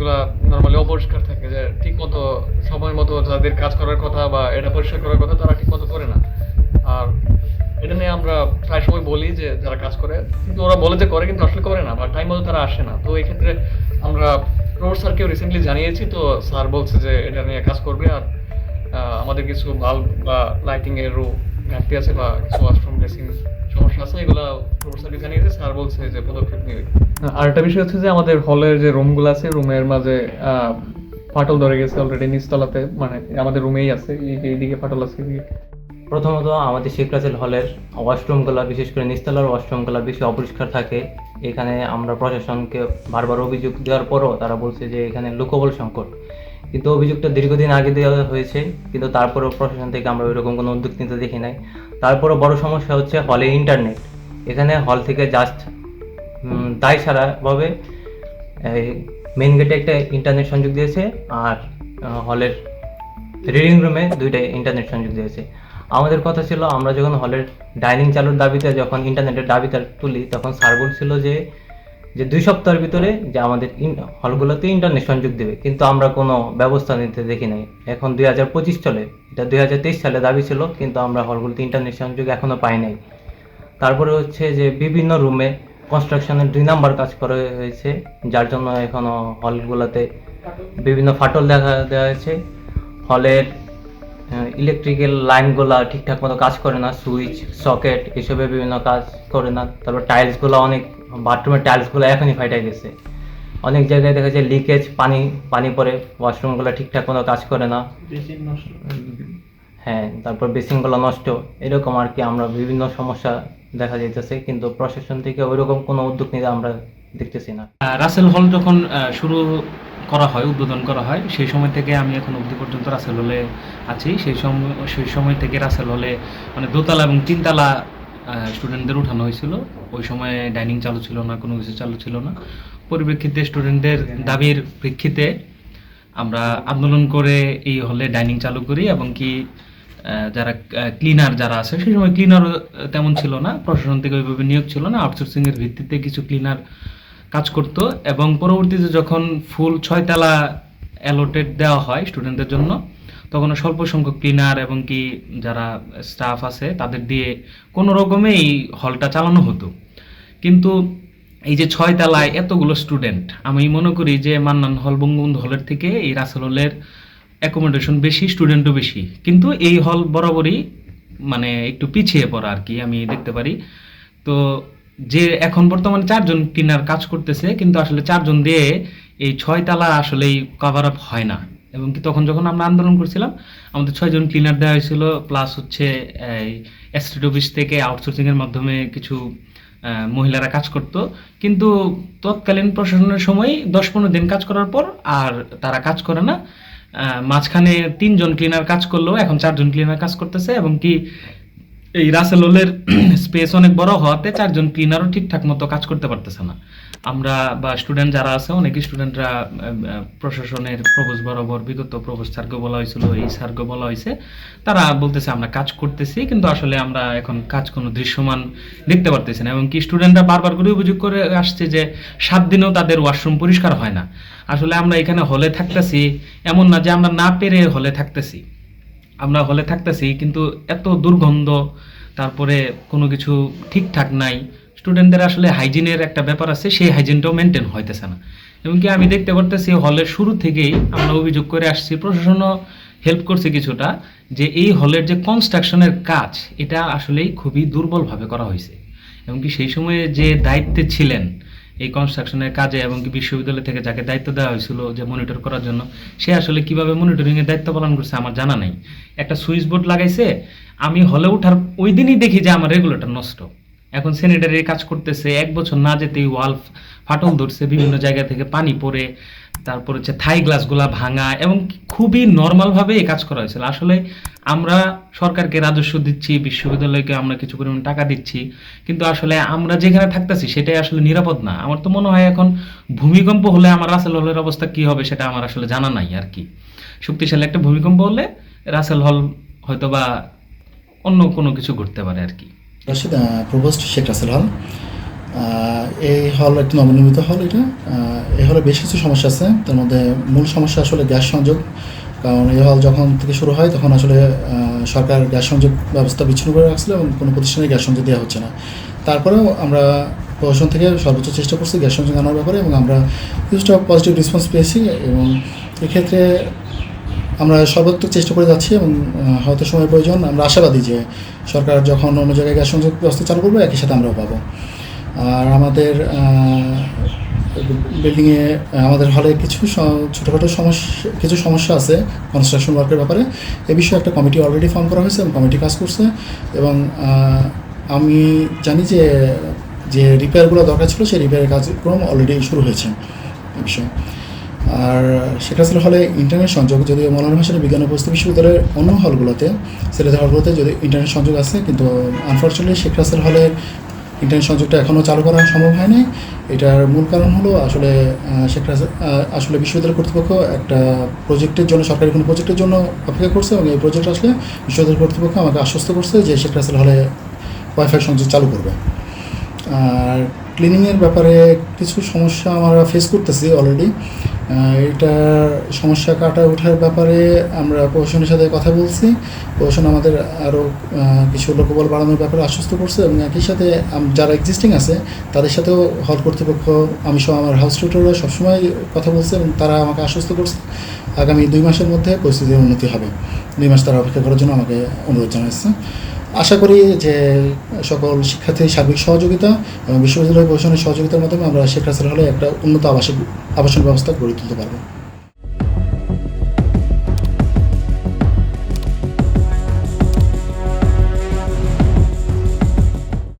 এগুলা নর্মালি অপরিষ্কার থাকে, যে ঠিক মতো সময় মতো যাদের কাজ করার কথা বা এটা পরিষ্কার করার কথা তারা ঠিক মতো করে না। আর এটা নিয়ে আমরা প্রায় সময় বলি যে যারা কাজ করে, কিন্তু ওরা বলে যে করে, কিন্তু আসলে করে না বা টাইম মতো তারা আসে না। তো এই ক্ষেত্রে আমরা প্রমোদ স্যারকেও রিসেন্টলি জানিয়েছি, তো স্যার বলছে যে এটা নিয়ে কাজ করবে আর আমাদের কিছু বাল্ব বা লাইটিং এরও ঘাটতি আছে বা কিছু ওয়াশরুম ড্রেসিং সমস্যা আছে এগুলো স্যারকে জানিয়েছে স্যার বলছে যে পদক্ষেপ নেবে আর একটা বিষয় হচ্ছে যে আমাদের হলের যে রুমগুলো আছে রুমের মাঝে আহ, ফাটল ধরে গেছে অলরেডি নিচতলাতে মানে আমাদের রুমেই আছে এইদিকে ফাটল আছে প্রথমত আমাদের শেখ রাসেল হলের ওয়াশরুমগুলো বিশেষ করে নিস্তলার ওয়াশরুমগুলো বেশি অপরিষ্কার থাকে। এখানে আমরা প্রশাসনকে বারবার অভিযোগ দেওয়ার পরও তারা বলছে যে এখানে লোকবল সংকট। কিন্তু অভিযোগটা দীর্ঘদিন আগে দেওয়া হয়েছে কিন্তু তারপরেও প্রশাসন থেকে আমরা ওইরকম কোনো উদ্যোগ নিতে দেখি নাই। তারপরও বড় সমস্যা হচ্ছে হলে ইন্টারনেট এখানে হল থেকে জাস্ট দায় সারাভাবে মেন গেটে একটা ইন্টারনেট সংযোগ দিয়েছে আর হলের রিডিং রুমে দুইটা ইন্টারনেট সংযোগ দিয়েছে। আমাদের কথা ছিল, আমরা যখন হলের ডাইনিং চালুর দাবিতে যখন ইন্টারনেটের দাবিতে তুলি, তখন স্যার বলছিল যে যে দুই সপ্তাহের ভিতরে যে আমাদের হলগুলোতে ইন্টারনেট সংযোগ দেবে। কিন্তু আমরা কোনো ব্যবস্থা নিতে দেখি নাই। এখন দুই হাজার পঁচিশ চলে। এটা দুই হাজার তেইশ সালে দাবি ছিল, কিন্তু আমরা হলগুলোতে ইন্টারনেট সংযোগ এখনও পাই নাই। তারপরে হচ্ছে যে বিভিন্ন রুমে কনস্ট্রাকশনের দুই নাম্বার কাজ করা হয়েছে, যার জন্য এখনও হলগুলোতে বিভিন্ন ফাটল দেখা দেওয়া হয়েছে। হলের ইলেকট্রিক্যাল লাইনগুলো ঠিকঠাক মতো কাজ করে না সুইচ সকেট এসবে বিভিন্ন কাজ করে না। তারপর টাইলসগুলো অনেক বাথরুমের টাইলসগুলো এখনই ফাইটে গেছে অনেক জায়গায় দেখা যায় লিকেজ পানি পানি পড়ে ওয়াশরুমগুলো ঠিকঠাক মতো কাজ করে না। হ্যাঁ তারপর বেসিনগুলো নষ্ট। এরকম আর কি আমরা বিভিন্ন সমস্যা দেখা যাইতেছে কিন্তু প্রশাসন থেকে ওইরকম কোনো উদ্যোগ নিতে আমরা দেখতেছি না। রাসেল হল যখন শুরু করা হয়, উদ্বোধন করা হয়। সেই সময় থেকে আমি এখন অবধি পর্যন্ত রাসেল হলে আছি। সেই সময় সেই সময় থেকে রাসেল হলে মানে দোতলা এবং তিনতলা স্টুডেন্টদের উঠানো হয়েছিল। ওই সময় ডাইনিং চালু ছিল না, কোনো কিছু চালু ছিল না। পরিপ্রেক্ষিতে স্টুডেন্টদের দাবির প্রেক্ষিতে আমরা আন্দোলন করে এই হলে ডাইনিং চালু করি এবং কি যারা ক্লিনার যারা আছে, সেই সময় ক্লিনারও তেমন ছিল না। প্রশাসন থেকে ওইভাবে নিয়োগ ছিল না। আউটসোর্সিং এর ভিত্তিতে কিছু ক্লিনার কাজ করত এবং পরবর্তীতে যখন ফুল ছয়তলা অ্যালোটেড দেওয়া হয় স্টুডেন্টদের জন্য, তখন স্বল্প সংখ্যক ক্লিনার এবং কি যারা স্টাফ আছে তাদের দিয়ে কোনো রকমে এই হলটা চালানো হতো। কিন্তু এই যে ছয় তলায় এতগুলো স্টুডেন্ট আমি মনে করি যে মান্নান হল বঙ্গবন্ধু হলের থেকে এই রাসেল হলের অ্যাকোমোডেশন বেশি স্টুডেন্টও বেশি। কিন্তু এই হল বরাবরই মানে একটু পিছিয়ে পড়া আর কি, আমি দেখতে পারি। তো যে এখন বর্তমানে চারজন ক্লিনার কাজ করতেছে, কিন্তু আসলে চারজন দিয়ে এই ছয় তালা আসলেই কভার আপ হয় না। এবং কি তখন যখন আমরা আন্দোলন করছিলাম, আমাদের ছয়জন ক্লিনার দেওয়া হয়েছিল প্লাস হচ্ছে, এই এস্টেট অফিস থেকে আউটসোর্সিংয়ের মাধ্যমে কিছু মহিলারা কাজ করত। কিন্তু তৎকালীন প্রশাসনের সময় দশ পনেরো দিন কাজ করার পর আর তারা কাজ করে না। মাঝখানে তিনজন ক্লিনার কাজ করলেও এখন চারজন ক্লিনার কাজ করতেছে এবং কি এই রাসেল হোলের স্পেস অনেক বড় হওয়াতে চারজন ক্লিনারও ঠিকঠাক মতো কাজ করতে পারতেছে না। আমরা বা স্টুডেন্ট যারা আছে, অনেক স্টুডেন্টরা প্রশাসনের প্রবোজ বরাবর, বিগত প্রবোজ স্যারকে বলা হয়েছিল, এই স্যারকে বলা হয়েছে। তারা বলতেছে, আমরা কাজ করতেছি, কিন্তু আসলে আমরা এখন কাজ কোনো দৃশ্যমান দেখতে পারতেছি না। এবং কি স্টুডেন্টরা বারবার করে অভিযোগ করে আসছে যে, সাত দিনেও তাদের ওয়াশরুম পরিষ্কার হয় না। আসলে আমরা এখানে হলে থাকতেছি, এমন না যে আমরা না পেরে হলে থাকতেছি। আমরা হলে থাকতেছি, কিন্তু এত দুর্গন্ধ, তারপরে কোনো কিছু ঠিকঠাক নাই। স্টুডেন্টদের আসলে হাইজিনের একটা ব্যাপার আছে, সেই হাইজিনটাও মেনটেন হইতেছে না। এমনকি আমি দেখতে পারতেছি, হলের শুরু থেকেই আমরা অভিযোগ করে আসছি, প্রশাসনও হেল্প করছে কিছুটা, যে এই হলের যে কনস্ট্রাকশনের কাজ, এটা আসলেই খুবই দুর্বলভাবে করা হয়েছে। এমনকি সেই সময়ে যে দায়িত্বে ছিলেন এই কনস্ট্রাকশনের কাজে এবং কি বিশ্ববিদ্যালয় থেকে যাকে দায়িত্ব দেওয়া হয়েছিল যে মনিটর করার জন্য, সে আসলে কীভাবে মনিটরিংয়ের দায়িত্ব পালন করছে আমার জানা নাই। একটা সুইচ বোর্ড লাগাইছে, আমি হলে ওঠার ওই দিনই দেখি যে আমার রেগুলেটর নষ্ট। এখন স্যানিটারি কাজ করতেছে, এক বছর না যেতেই ওয়াল ফাটল ধরছে, বিভিন্ন জায়গা থেকে পানি পড়ে, তারপর হচ্ছে থাই গ্লাসগুলা ভাঙা এবং খুবই নর্মালভাবে এই কাজ করা হয়েছিল। আসলে আমরা সরকারকে রাজস্ব দিচ্ছি, বিশ্ববিদ্যালয়কে আমরা কিছু পরিমাণ টাকা দিচ্ছি, কিন্তু আসলে আমরা যেখানে থাকতেছি সেটাই আসলে নিরাপদ না। আমার তো মনে হয় এখন ভূমিকম্প হলে আমার রাসেল হলের অবস্থা কি হবে সেটা আমার আসলে জানা নাই আর কি। শক্তিশালী একটা ভূমিকম্প হলে রাসেল হল হয়তো বা অন্য কোনো কিছু ঘটতে পারে আর কি। রশিদ প্রভোস্ট শেখ রাসেল হল। এই হল একটি নবনির্মিত হল এটা। এই হলে বেশ কিছু সমস্যা আছে। তার মধ্যে মূল সমস্যা আসলে গ্যাস সংযোগ। কারণ এই হল যখন থেকে শুরু হয় তখন আসলে সরকার গ্যাস সংযোগ ব্যবস্থা বিচ্ছিন্ন করে রাখছিল এবং কোনো প্রতিষ্ঠানে গ্যাস সংযোগ দেওয়া হচ্ছে না। তারপরেও আমরা প্রশাসন থেকে সর্বোচ্চ চেষ্টা করছি গ্যাস সংযোগ আনার ব্যাপারে এবং আমরা কিছুটা পজিটিভ রেসপন্স পেয়েছি এবং এক্ষেত্রে আমরা সর্বাত্মক চেষ্টা করে যাচ্ছি এবং হয়তো সময় প্রয়োজন, আমরা আশাবাদী যে সরকার যখন অন্য জায়গায় গ্যাস সংযোগ ব্যবস্থা চালু করবে, একই সাথে আমরাও পাবো। আর আমাদের বিল্ডিংয়ে আমাদের হলে কিছু ছোটোখাটো সমস্যা, কিছু সমস্যা আছে কনস্ট্রাকশন ওয়ার্কের ব্যাপারে। এ বিষয়ে একটা কমিটি অলরেডি ফর্ম করা হয়েছে এবং কমিটি কাজ করছে এবং আমি জানি যে যে রিপেয়ারগুলো দরকার ছিল, সেই রিপেয়ারের কার্যক্রম অলরেডি শুরু হয়েছে। এই বিষয়ে। আর শেখ রাসেল হলে ইন্টারনেট সংযোগ যদিও মৌলানা ভাসানী বিজ্ঞান ও প্রস্তুতি বিশ্ববিদ্যালয়ের অন্য হলগুলোতে সিলেটের হলগুলোতে যদি ইন্টারনেট সংযোগ আছে, কিন্তু আনফর্চুনেটলি শেখ রাসেল হলের ইন্টারনেট সংযোগটা এখনও চালু করা সম্ভব হয়নি। এটার মূল কারণ হলো আসলে শেখ আসলে বিশ্ববিদ্যালয় কর্তৃপক্ষ একটা প্রজেক্টের জন্য, সরকারি কোনো প্রজেক্টের জন্য অপেক্ষা করছে এবং এই প্রজেক্ট আসলে বিশ্ববিদ্যালয় কর্তৃপক্ষ আমাকে আশ্বস্ত করছে যে শেখ রাসেল হলে ওয়াইফাই সংযোগ চালু করবে। আর ক্লিনিংয়ের ব্যাপারে কিছু সমস্যা আমরা ফেস করতেছি অলরেডি এটার সমস্যা কাটা ওঠার ব্যাপারে আমরা প্রশাসনের সাথে কথা বলছি। প্রশাসন আমাদের আরও কিছু লোকবল বাড়ানোর ব্যাপারে আশ্বস্ত করছে এবং একই সাথে যারা এক্সিস্টিং আছে, তাদের সাথেও হল কর্তৃপক্ষ, আমি সহ আমার হাউস টিউটররা সবসময় কথা বলছে এবং তারা আমাকে আশ্বস্ত করছে। আগামী দুই মাসের মধ্যে পরিস্থিতির উন্নতি হবে। দুই মাস তারা অপেক্ষা করার জন্য আমাকে অনুরোধ জানাচ্ছে। আশা করি যে সকল শিক্ষার্থীর সার্বিক সহযোগিতা এবং বিশ্ববিদ্যালয় প্রশাসনের সহযোগিতার মাধ্যমে আমরা শেখ রাসেল হলে একটা উন্নত আবাসিক আবাসন ব্যবস্থা গড়ে তুলতে পারব।